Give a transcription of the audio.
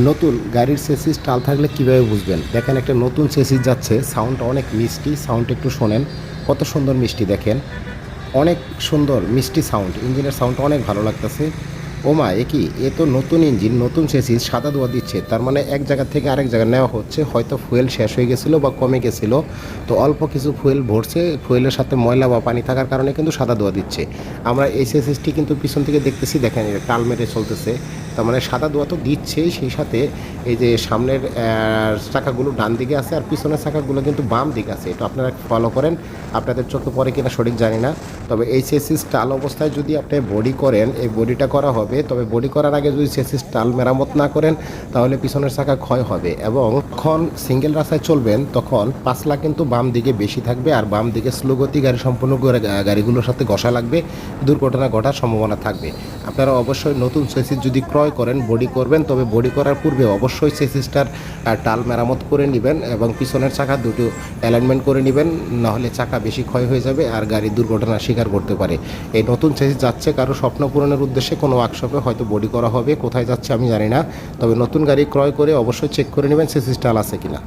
নতুন গাড়ির সেসিস টাল থাকলে কীভাবে বুঝবেন? দেখেন একটা নতুন সেসিস যাচ্ছে সাউন্ড অনেক মিষ্টি সাউন্ড একটু শোনেন, কত সুন্দর মিষ্টি দেখেন। অনেক সুন্দর মিষ্টি সাউন্ড ইঞ্জিনের সাউন্ডটা অনেক ভালো লাগতেছে। ওমা, এ কি? এ তো নতুন ইঞ্জিন, নতুন চেসিস সাদা দোয়া দিচ্ছে। তার মানে এক জায়গা থেকে আরেক জায়গায় নেওয়া হচ্ছে। হয়তো ফুয়েল শেষ হয়ে গেছিল বা কমে গেছিল। তো অল্প কিছু ফুয়েল ভরছে। ফুয়েলের সাথে ময়লা বা পানি থাকার কারণে কিন্তু সাদা দোয়া দিচ্ছে। আমরা এই চেসিসটি কিন্তু পিছন থেকে দেখতেছি, দেখেন টাল মেরে চলতেছে। তার মানে সাদা দোয়া তো দিচ্ছেই সেই সাথে এই যে সামনের চাকাগুলো ডান দিকে আছে আর পিছনের চাকাগুলো কিন্তু বাম দিকে আছে। এটা আপনারা ফলো করেন। আপনাদের চোখে পড়ে কিনা সঠিক জানি না। তবে এই চেসিস টাল অবস্থায় যদি আপনি বডি করেন, এই বডিটা করা হবে তবে বডি করার আগে যদি চেসিস টাল মেরামত না করেন, তাহলে পিছনের চাকা ক্ষয় হবে এবং যখন সিঙ্গেল রাস্তায় চলবেন, তখন পাঁচলা কিন্তু বাম দিকে বেশি থাকবে আর বাম দিকে স্লো গতি গাড়ি, সম্পূর্ণ গাড়িগুলোর সাথে ঘষা লাগবে। দুর্ঘটনা ঘটার সম্ভাবনা থাকবে। আপনারা অবশ্যই নতুন চেসিস যদি ক্রয় করেন, বডি করবেন, তবে বডি করার পূর্বে অবশ্যই চেসিসটার টাল মেরামত করে নেবেন এবং পিছনের চাকা দুটো অ্যালাইনমেন্ট করে নেবেন, নাহলে চাকা বেশি ক্ষয় হয়ে যাবে আর গাড়ি দুর্ঘটনার শিকার করতে পারে। এই নতুন চেসিস যাচ্ছে কারও স্বপ্ন পূরণের উদ্দেশ্যে কোনো ওয়ার্কশপে হয়তো বডি করা হবে, কোথায় যাচ্ছে আমি জানি না। তবে নতুন গাড়ি ক্রয় করে অবশ্যই চেক করে নেবেন সিসি স্টাল আছে কিনা।